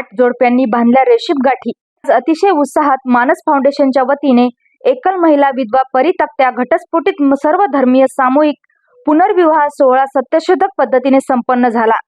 आठ जोडप्यांनी बांधल्या रेशीप गाठी. अतिशय उत्साहात मानस फाउंडेशनच्या वतीने एकल महिला विधवा परितक्त्या घटस्फोटित सर्व धर्मीय सामूहिक पुनर्विवाह सोहळा सत्यशोधक पद्धतीने संपन्न झाला.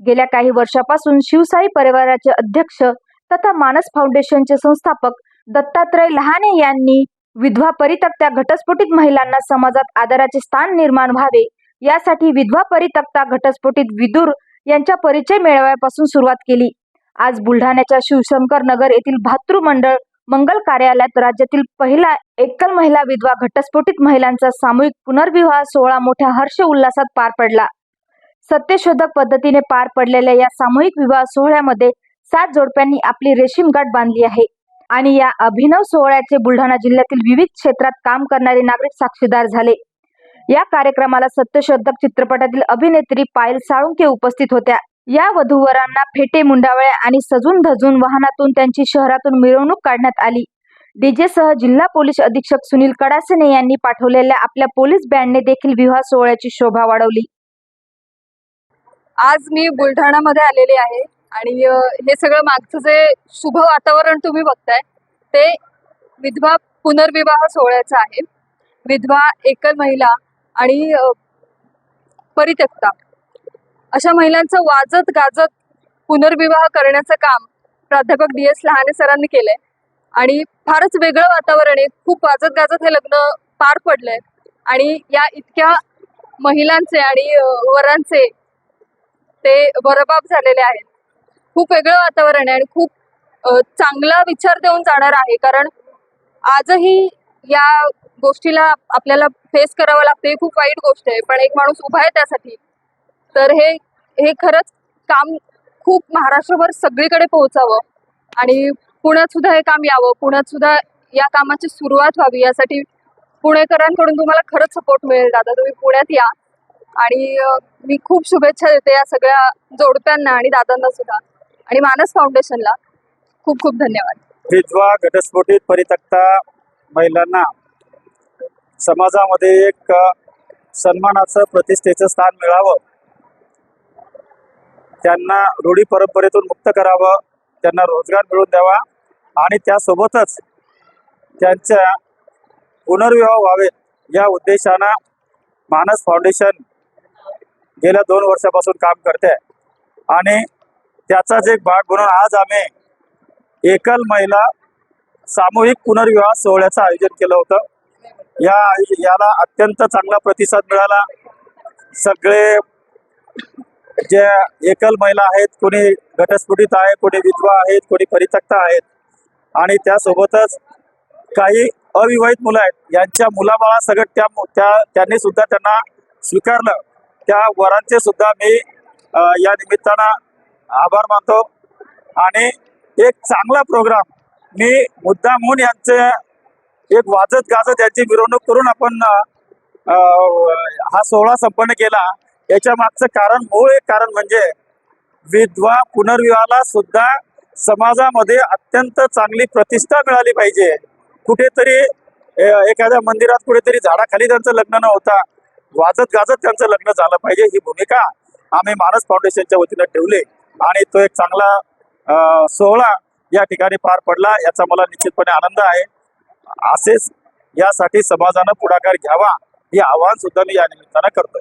गेल्या काही वर्षापासून शिवसाई परिवाराचे अध्यक्ष तथा मानस फाउंडेशनचे संस्थापक दत्तात्रय लहाने यांनी विधवा परितक्त्या घटस्फोटित महिलांना समाजात आदराचे स्थान निर्माण व्हावे यासाठी विधवा परितक्ता घटस्फोटित विदुर यांच्या परिचय मेळाव्यापासून सुरुवात केली. आज बुलढाण्याच्या शिवशंकर नगर येथील भातृ मंडळ मंगल कार्यालयात राज्यातील पहिला एकल महिला विधवा घटस्फोटित महिलांचा सामूहिक पुनर्विवाह सोहळा मोठ्या हर्ष उल्हासात पार पडला. सत्यशोधक पद्धतीने पार पडलेल्या या सामूहिक विवाह सोहळ्यामध्ये सात जोडप्यांनी आपली रेशीम गाठ बांधली आहे आणि या अभिनव सोहळ्याचे बुलढाणा जिल्ह्यातील विविध क्षेत्रात काम करणारे नागरिक साक्षीदार झाले. या कार्यक्रमाला सत्यशोधक चित्रपटातील अभिनेत्री पायल साळुंके उपस्थित होत्या. या वधूवरांना फेटे मुंडावळे आणि सजून धजून वाहनातून त्यांची शहरातून मिरवणूक काढण्यात आली. डीजे सह जिल्हा पोलीस अधीक्षक सुनील कडासने यांनी पाठवलेल्या आपल्या पोलीस बँडने देखील विवाह सोहळ्याची शोभा वाढवली. आज मी बुलढाणामध्ये आलेले आहे आणि हे सगळं मागचं जे शुभ वातावरण तुम्ही बघताय ते विधवा पुनर्विवाह सोहळ्याचं आहे. विधवा एकल महिला आणि परित्यक्ता. अशा महिलांचं वाजत गाजत पुनर्विवाह करण्याचं काम प्राध्यापक डी एस लहाने सरांनी केलंय. आणि फारच वेगळं वातावरण आहे. खूप वाजत गाजत हे लग्न पार पडलंय. आणि या इतक्या महिलांचे आणि वरांचे ते बरबाब झालेले आहेत. खूप वेगळं वातावरण आहे आणि खूप चांगला विचार देऊन जाणार आहे. कारण आजही या गोष्टीला आपल्याला फेस करावं लागतं ही खूप वाईट गोष्ट आहे. पण एक माणूस उभा आहे त्यासाठी. तर हे हे खरंच काम खूप महाराष्ट्रभर सगळीकडे पोहोचावं. आणि पुण्यात सुद्धा हे काम यावं. पुण्यात सुद्धा या कामाची सुरुवात व्हावी. यासाठी पुणेकरांकडून तुम्हाला खरंच सपोर्ट मिळेल दादा. तुम्ही पुण्यात या. आणि मी खूप शुभेच्छा देते या सगळ्या जोडप्यांना आणि दादांना सुद्धा. आणि मानस फाउंडेशनला खूप खूप धन्यवाद. विधवा घटस्फोटीत परितक्ता महिलांना समाजामध्ये एक सन्मानाचं प्रतिष्ठेचं स्थान मिळावं. त्यांना रूढी परंपरेतून मुक्त करावं त्यांना रोजगार मिळवून द्यावा आणि त्यासोबतच त्यांच्या पुनर्विवाह व्हावेत या उद्देशानं मानस फाउंडेशन गेल्या दोन वर्षापासून काम करते आणि त्याचाच एक भाग म्हणून आज आम्ही एकल महिला सामूहिक पुनर्विवाह सोहळ्याचं आयोजन केलं होतं. या याला अत्यंत चांगला प्रतिसाद मिळाला. सगळे जे एकल महिला आहेत कोणी घटस्फोटित आहे कोणी विधवा आहेत कोणी परितक्त आहेत. आणि त्यासोबतच काही अविवाहित मुलं आहेत. यांच्या मुलाबाळासकट त्या त्या त्यांनी सुद्धा त्यांना स्वीकारलं. त्या वरांचे सुद्धा मी या निमित्तानं आभार मानतो. आणि एक चांगला प्रोग्राम मी मुद्दा म्हणून यांचे एक वाजत गाजत यांची मिरवणूक करून आपण हा सोहळा संपन्न केला. याच्या मागचं कारण मूळ एक कारण म्हणजे विधवा पुनर्विवाहाला सुद्धा समाजामध्ये अत्यंत चांगली प्रतिष्ठा मिळाली पाहिजे. कुठेतरी एखाद्या मंदिरात कुठेतरी झाडाखाली त्यांचं लग्न न होता वाजत गाजत त्यांचं लग्न झालं पाहिजे ही भूमिका आम्ही मानस फाउंडेशनच्या वतीनं ठेवली. आणि तो एक चांगला सोहळा या ठिकाणी पार पडला याचा मला निश्चितपणे आनंद आहे. असेच यासाठी समाजानं पुढाकार घ्यावा हे आवाहन सुद्धा मी या निमित्तानं करतोय.